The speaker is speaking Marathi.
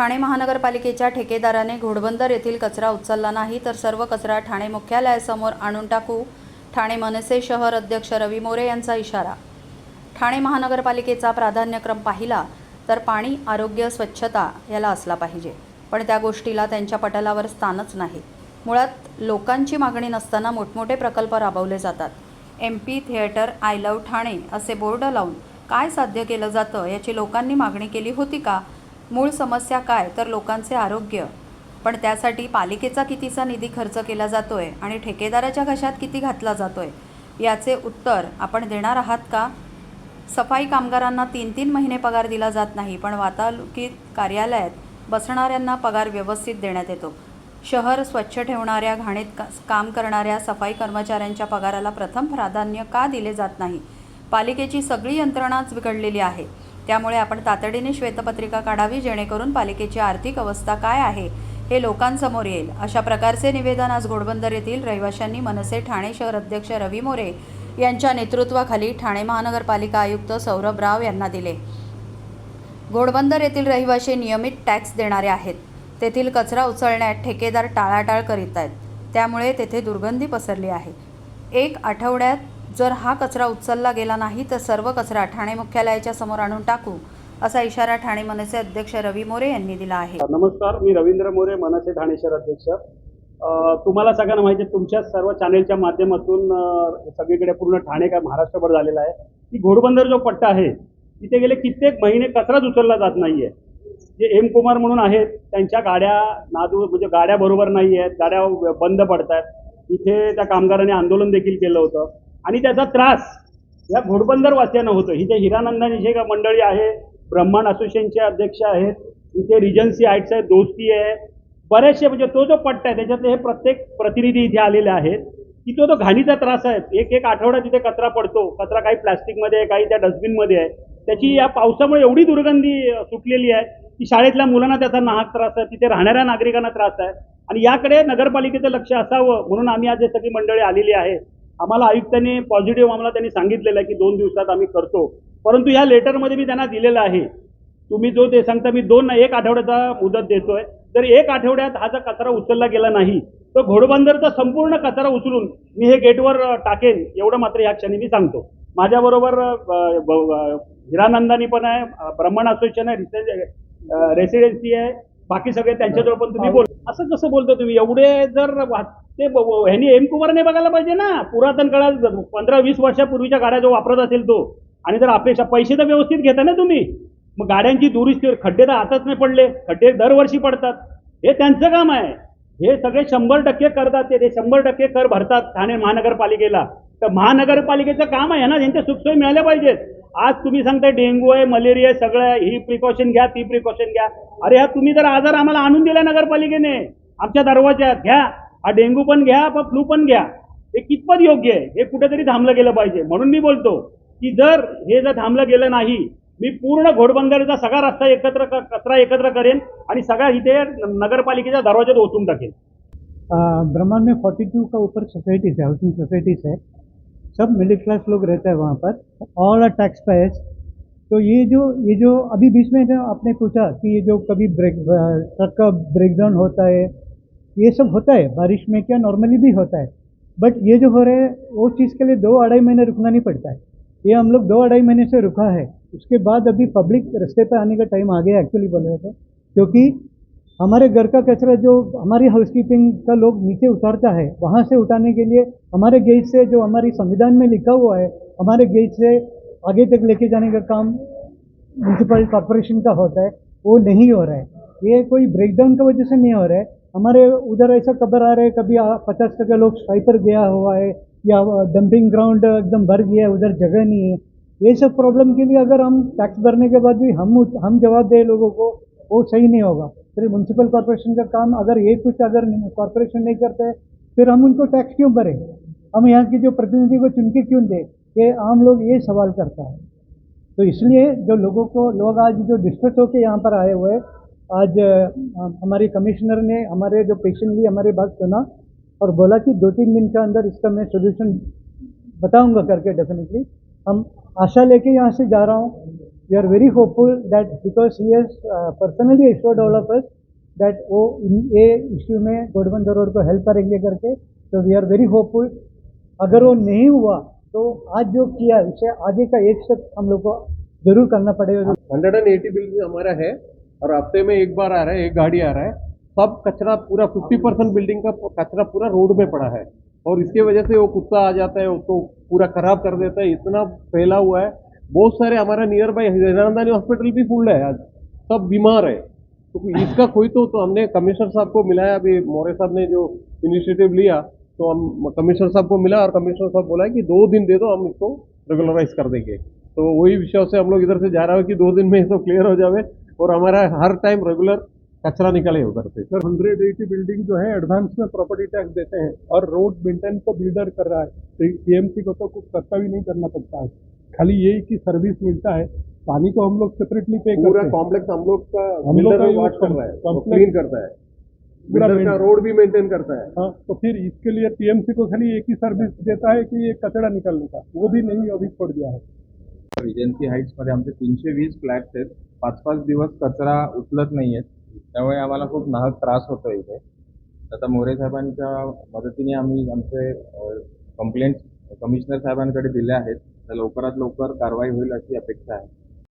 ठाणे महानगरपालिकेच्या ठेकेदाराने घोडबंदर येथील कचरा उचलला नाही तर सर्व कचरा ठाणे मुख्यालयासमोर आणून टाकू. ठाणे मनसे शहर अध्यक्ष रवी मोरे यांचा इशारा. ठाणे महानगरपालिकेचा प्राधान्यक्रम पाहिला तर पाणी आरोग्य स्वच्छता याला असला पाहिजे. पण त्या गोष्टीला त्यांच्या पटलावर स्थानच नाही. मुळात लोकांची मागणी नसताना मोठमोठे प्रकल्प राबवले जातात. M P theatre I love Thane असे बोर्ड लावून काय साध्य केलं जातं याची लोकांनी मागणी केली होती का? मूळ समस्या काय तर लोकांचे आरोग्य. पण त्यासाठी पालिकेचा कितीचा निधी खर्च केला जातो आहे आणि ठेकेदाराच्या घशात किती घातला जातो आहे याचे उत्तर आपण देणार आहात का? सफाई कामगारांना तीन तीन महिने पगार दिला जात नाही पण वातालुकीत कार्यालयात बसणाऱ्यांना पगार व्यवस्थित देण्यात येतो. शहर स्वच्छ ठेवणाऱ्या घाणीत काम करणाऱ्या सफाई कर्मचाऱ्यांच्या पगाराला प्रथम प्राधान्य का दिले जात नाही? पालिकेची सगळी यंत्रणाच बिघडलेली आहे. त्यामुळे आपण तातडीने श्वेतपत्रिका काढावी जेणेकरून पालिकेची आर्थिक अवस्था काय आहे हे लोकांसमोर येईल. अशा प्रकारचे निवेदन आज घोडबंदर येथील रहिवाशांनी मनसे ठाणे शहर अध्यक्ष रवी मोरे यांच्या नेतृत्वाखाली ठाणे महानगरपालिका आयुक्त सौरभ राव यांना दिले. घोडबंदर येथील रहिवाशी नियमित टॅक्स देणारे आहेत. तेथील कचरा उचलण्यात ठेकेदार टाळाटाळ करीत आहेत. त्यामुळे तेथे दुर्गंधी पसरली आहे. एक आठवड्यात जर हा कचरा उचलला गेला नाही तर सर्व कचरा ठाणे मुख्यालयाच्या समोर आणून टाकू असा इशारा ठाणे मनसे अध्यक्ष रवी मोरे यांनी दिला आहे. नमस्कार मी रवींद्र मोरे मनसे ठाणे शहर अध्यक्ष. तुम्हाला सगळ्यांना माहिती आहे तुमच्या सर्व चॅनेलच्या माध्यमातून सगळीकडे पूर्ण ठाणे काय महाराष्ट्रभर झालेला आहे. की घोडबंदर जो पट्टा आहे तिथे गेले कित्येक महिने कचराच उचलला जात नाहीये. जे एम कुमार म्हणून आहेत त्यांच्या गाड्या नादू म्हणजे गाड्या बरोबर नाही आहेत गाड्या बंद पडत आहेत इथे त्या कामगारांनी आंदोलन देखील केलं होतं. आणि त्याचा त्रास या घोडबंदर वासियांना होतो. इथे हिरानंदानी जे का मंडळी आहे ब्रह्मांड असोसिएशनचे अध्यक्ष आहेत इथे रिजन्सी आईट्स आहेत दोस्ती आहे. बरेचसे म्हणजे तो जो पट्टा आहे त्याच्यातले हे प्रत्येक प्रतिनिधी इथे आलेले आहेत की तो तो घाणीचा त्रास आहे एक एक आठवडा तिथे कचरा पडतो कचरा काही प्लास्टिकमध्ये आहे काही त्या डस्टबिनमध्ये आहे त्याची या पावसामुळे एवढी दुर्गंधी सुटलेली आहे की शाळेतल्या मुलांना त्याचा नाहक त्रास आहे तिथे राहणाऱ्या नागरिकांना त्रास आहे. आणि याकडे नगरपालिकेचं लक्ष असावं म्हणून आम्ही आज हे सगळी मंडळी आलेली आहे. आम्हाला आयुक्तांनी पॉझिटिव्ह आम्हाला त्यांनी सांगितलेलं आहे की दोन दिवसात आम्ही करतो. परंतु या लेटरमध्ये मी त्यांना दिलेलं आहे. तुम्ही जो ते सांगता मी दोन एक आठवड्याचा मुदत देतोय. जर एक आठवड्यात हा जर कचरा उचलला गेला नाही तर घोडबंदरचा संपूर्ण कचरा उचलून मी हे गेटवर टाकेन एवढं मात्र या क्षणी मी सांगतो. माझ्याबरोबर हिरानंदानी पण आहे ब्रह्मण असोसिएशन आहे रेसिडेन्सी आहे बाकी सगळे त्यांच्याजवळ पण तुम्ही बोल असं कसं बोलतो तुम्ही? एवढे जर ते ह्यांनी एम कुमारने बघायला पाहिजे ना. पुरातन काळात पंधरा वीस वर्षापूर्वीच्या गाड्या जो वापरत असेल तो आणि जर अपेक्षा पैसे तर व्यवस्थित घेता ना तुम्ही. मग गाड्यांची दुरुस्ती खड्डे तर आताच नाही पडले. खड्डे दरवर्षी पडतात. हे त्यांचं काम आहे. हे सगळे शंभर टक्के करतात ते शंभर टक्के कर भरतात ठाणे महानगरपालिकेला. तर महानगरपालिकेचं काम आहे ना त्यांच्या सुखसोयी मिळाल्या पाहिजेत. आज तुम्ही सांगताय डेंग्यू आहे मलेरिया आहे सगळं आहे. ही प्रिकॉशन घ्या ती प्रिकॉशन घ्या. अरे हा तुम्ही जर आजार आम्हाला आणून दिला नगरपालिकेने आमच्या दरवाज्यात घ्या. हा डेंग्यू पण घ्या पण फ्लू पण घ्या. हे कितपत योग्य आहे? हे कुठेतरी थांबलं गेलं पाहिजे. म्हणून मी बोलतो की जर हे जर थांबलं गेलं नाही मी पूर्ण घोडबंदरचा सगळा रस्ता एकत्र क- कचरा एकत्र करेन आणि सगळा इथे नगरपालिकेच्या दरवाज्यात ओतून टाकेन. ब्रह्मांड में 42 का ऊपर सोसाइटीज है हाउसिंग सोसाइटीज है सब मिडिल क्लास लोग रहते हैं वहाँ पर. ऑल आर टैक्स पेयर्स तो ये जो ये जो अभी बीच में आपने पूछा कि ये जो कभी ब्रेक ट्रक का ब्रेकडाउन होता है ये सब होता है। बारिश में क्या नॉर्मली भी होता है। बट ये जो हो रहा है, वो चीज़ के लिए दो अढ़ाई महीने रुकना नहीं पड़ता है। ये हम लोग दो अढ़ाई महीने से रुका है। उसके बाद अभी पब्लिक रस्ते पर आने का टाइम आ गया एक्चुअली बोल रहे तो। क्योंकि हमारे घर का कचरा जो हमारी हाउसकीपिंग का लोग नीचे उतारता है, वहाँ से उठाने के लिए हमारे गेट से जो हमारी संविधान में लिखा हुआ है, हमारे गेट से आगे तक लेके जाने का काम म्यूनसिपल कॉरपोरेशन का होता है, वो नहीं हो रहा है। ये कोई ब्रेकडाउन की वजह से नहीं हो रहा है। हमारे उधर ऐसा खबर आ रहा है, कभी पचास टका लोग स्ट्राइपर गया हुआ है, या डंपिंग ग्राउंड एकदम भर गया है, उधर जगह नहीं है। ये सब प्रॉब्लम के लिए अगर हम टैक्स भरने के बाद भी हम हम जवाब दें लोगों को, वो सही नहीं होगा। फिर म्यूनसिपल कॉरपोरेशन का काम, अगर ये कुछ अगर कॉरपोरेशन नहीं करते, फिर हम उनको टैक्स क्यों भरें? हम यहाँ के जो प्रतिनिधि को चुन के क्यों दें? ये आम लोग ये सवाल करता है। तो इसलिए जो लोगों को, लोग आज जो डिस्ट्रेस होकर यहाँ पर आए हुए आज हमारी कमिश्नर ने हमारे जो पेशेंट पेशेंटली हमारे बात सुना और बोला कि दो तीन दिन के अंदर इसका मैं सोल्यूशन बताऊँगा करके डेफिनेटली हम आशा लेके यहाँ से जा रहा हूँ। We are very hopeful that because he has personally all of us वो इन, ये इश्यू में गठबंधन रोड को हेल्प करेंगे करके तो वी आर वेरी होपफुल अगर वो नहीं हुआ तो आज जो किया, उसे आगे का एक स्टेप हम लोग को ज़रूर करना पड़ेगा। हंड्रेड एंड एटी बिल भी हमारा है। और हफ़्ते में एक बार आ रहा है एक गाड़ी आ रहा है सब कचरा पूरा फिफ्टी परसेंट बिल्डिंग का कचरा पूरा रोड में पड़ा है। और इसके वजह से वो कुत्ता आ जाता है उसको पूरा खराब कर देता है इतना फैला हुआ है। बहुत सारे हमारा नियर बाई हिरानंदानी हॉस्पिटल भी फुल है आज सब बीमार है। तो इसका कोई तो, तो हमने कमिश्नर साहब को मिलाया अभी मोरे साहब ने जो इनिशिएटिव लिया तो हम कमिश्नर साहब को मिला और कमिश्नर साहब बोला कि दो दिन दे दो हम इसको रेगुलराइज कर देंगे। तो वही विषय से हम लोग इधर से जा रहे हो कि दो दिन में ये क्लियर हो जावे। और हमारा हर टाइम रेगुलर कचरा निकले उधर से सर हंड्रेड एटी बिल्डिंग जो है एडवांस में प्रॉपर्टी टैक्स देते हैं और रोड मेंटेन तो बिल्डर कर रहा है। टीएमसी को तो कुछ करता भी नहीं करना पड़ता है। खाली यही की सर्विस मिलता है। पानी को हम लोग सेपरेटली पे पूरा करते हैं। कॉम्प्लेक्स हम लोग का हम लोग का वॉच कर रहा है क्लीन करता है। पूरा का रोड भी मेंटेन करता है। हाँ तो फिर इसके लिए टीएमसी को खाली एक ही सर्विस देता है कि ये कचरा निकालने का वो भी नहीं अभी छोड़ दिया है। रिजन्सी हाईट्समध्ये आमचे तीनशे वीस फ्लॅट्स आहेत. पाच पाच दिवस कचरा उचलत नाही आहेत त्यामुळे आम्हाला खूप नाहक त्रास होतो इथे. आता मोरे साहेबांच्या मदतीने आम्ही आमचे कंप्लेंट कमिशनर साहेबांकडे दिले आहेत. तर लवकरात लवकर कारवाई होईल अशी अपेक्षा आहे.